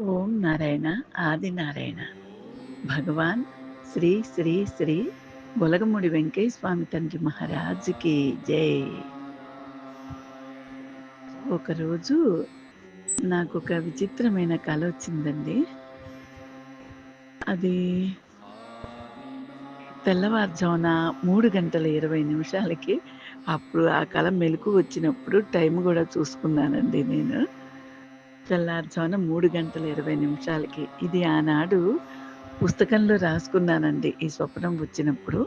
ఓం నారాయణ ఆది నారాయణ. భగవాన్ శ్రీ శ్రీ శ్రీ గొలగముడి వెంకయ్య స్వామి తండ్రి మహారాజుకి జై. ఒకరోజు నాకు ఒక విచిత్రమైన కళ వచ్చిందండి. అది తెల్లవారుజామున మూడు గంటల ఇరవై నిమిషాలకి అప్పుడు ఆ కళ మెలకు వచ్చినప్పుడు టైం కూడా చూసుకున్నానండి నేను. తెల్లారుజామున మూడు గంటల ఇరవై నిమిషాలకి. ఇది ఆనాడు పుస్తకంలో రాసుకున్నానండి. ఈ స్వప్నం వచ్చినప్పుడు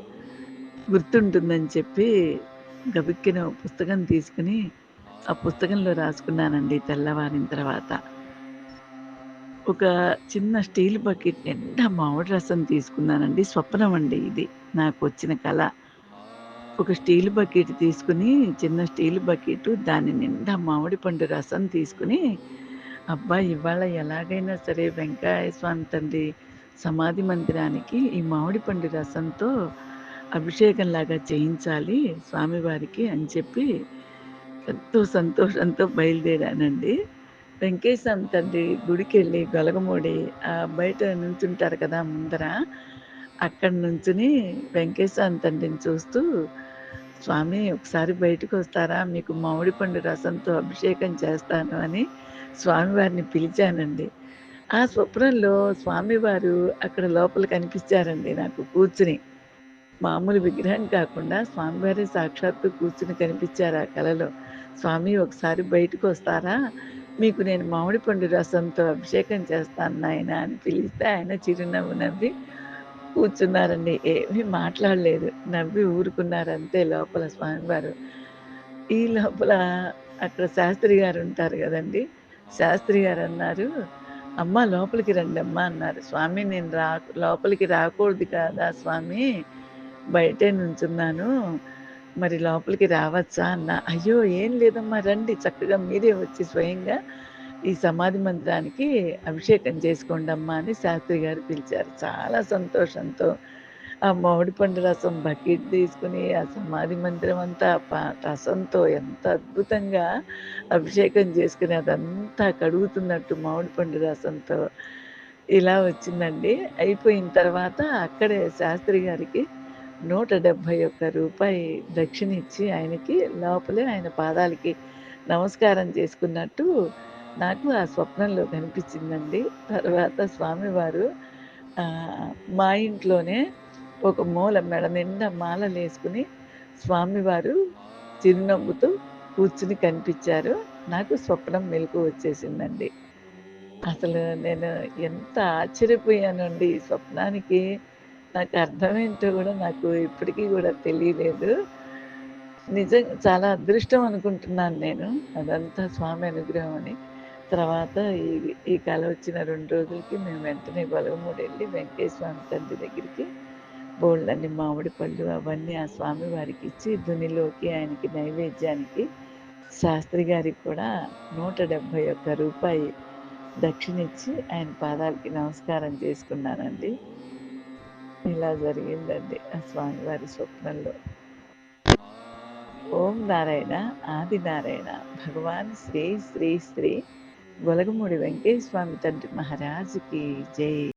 గుర్తుంటుందని చెప్పి గబిక్కిన పుస్తకం తీసుకుని ఆ పుస్తకంలో రాసుకున్నానండి తెల్లవారిన తర్వాత. ఒక చిన్న స్టీల్ బకెట్ నిండా మామిడి రసం తీసుకున్నానండి. స్వప్నం అండి ఇది. నాకు వచ్చిన కళ. ఒక స్టీల్ బకెట్ తీసుకుని చిన్న స్టీల్ బకెట్ దాని నిండా మామిడి పండు రసం తీసుకుని అబ్బా! ఇవాళ ఎలాగైనా సరే వెంకయ్య స్వామి తండ్రి సమాధి మందిరానికి ఈ మామిడి పండు రసంతో అభిషేకంలాగా చేయించాలి స్వామివారికి అని చెప్పి ఎంతో సంతోషంతో బయలుదేరానండి. వెంకటేశ్వర తండ్రి గుడికి వెళ్ళి గొలగమూడి ఆ బయట నుంచుంటారు కదా ముందర అక్కడ నుంచుని వెంకటేశ్వర తండ్రిని చూస్తూ స్వామి ఒకసారి బయటకు వస్తారా మీకు మామిడి పండు రసంతో అభిషేకం చేస్తాను అని స్వామివారిని పిలిచానండి. ఆ స్వప్నంలో స్వామివారు అక్కడ లోపల కనిపించారండి నాకు కూర్చుని. మామూలు విగ్రహం కాకుండా స్వామివారి సాక్షాత్తు కూర్చుని కనిపించారు ఆ కళలో స్వామి ఒకసారి బయటకు వస్తారా మీకు నేను మామిడి పండు రసంతో అభిషేకం చేస్తాను నాయన అని పిలిస్తే ఆయన చిరునవ్వు నవ్వి కూర్చున్నారండి. ఏమీ మాట్లాడలేదు. నవ్వి ఊరుకున్నారు అంతే లోపల స్వామివారు. ఈ లోపల అక్కడ శాస్త్రి గారు ఉంటారు కదండి. శాస్త్రి గారు అన్నారు అమ్మ లోపలికి రండి అమ్మ అన్నారు. స్వామి నేను రా లోపలికి రాకూడదు కదా స్వామి. బయటే నుంచున్నాను. మరి లోపలికి రావచ్చా అన్న. అయ్యో ఏం లేదమ్మా రండి. చక్కగా మీరే వచ్చి స్వయంగా ఈ సమాధి మందిరానికి అభిషేకం చేసుకోండి అమ్మా అని శాస్త్రి గారు పిలిచారు. చాలా సంతోషంతో ఆ మామిడి పండు రసం బకెట్ తీసుకుని ఆ సమాధి మందిరం అంతా రసంతో ఎంత అద్భుతంగా అభిషేకం చేసుకుని అదంతా కడుగుతున్నట్టు మామిడి పండు రసంతో ఇలా వచ్చిందండి. అయిపోయిన తర్వాత అక్కడే శాస్త్రి గారికి నూట డెబ్భై ఒక్క రూపాయి దక్షిణ ఇచ్చి ఆయనకి లోపలే ఆయన పాదాలకి నమస్కారం చేసుకున్నట్టు నాకు ఆ స్వప్నంలో కనిపించిందండి. తర్వాత స్వామివారు మా ఇంట్లోనే ఒక మూల మెడ నిండా మాలలు వేసుకుని స్వామివారు చిరునవ్వుతూ కూర్చుని కనిపించారు. నాకు స్వప్నం మెలకు వచ్చేసిందండి. అసలు నేను ఎంత ఆశ్చర్యపోయానండి ఈ స్వప్నానికి. నాకు అర్థమేంటో కూడా నాకు ఇప్పటికీ కూడా తెలియలేదు. నిజంగా చాలా అదృష్టం అనుకుంటున్నాను నేను. అదంతా స్వామి అనుగ్రహం అని. తర్వాత ఈ ఈ కళ వచ్చిన రెండు రోజులకి మేము వెంటనే బలగమూడి వెళ్ళి వెంకటేశ్వర తండ్రి దగ్గరికి బోళ్ళన్ని మామిడి పళ్ళు అవన్నీ ఆ స్వామి వారికి ఇచ్చి దునిలోకి ఆయనకి నైవేద్యానికి శాస్త్రి గారికి కూడా నూట డెబ్భై ఒక్క రూపాయి దక్షిణిచ్చి ఆయన పాదాలకి నమస్కారం చేసుకున్నానండి. ఇలా జరిగిందండి ఆ స్వామివారి స్వప్నంలో. ఓం నారాయణ ఆది నారాయణ భగవాన్ శ్రీ శ్రీ శ్రీ గొలగమూడి వెంకటేశ్వర స్వామి తండ్రి మహారాజుకి జై.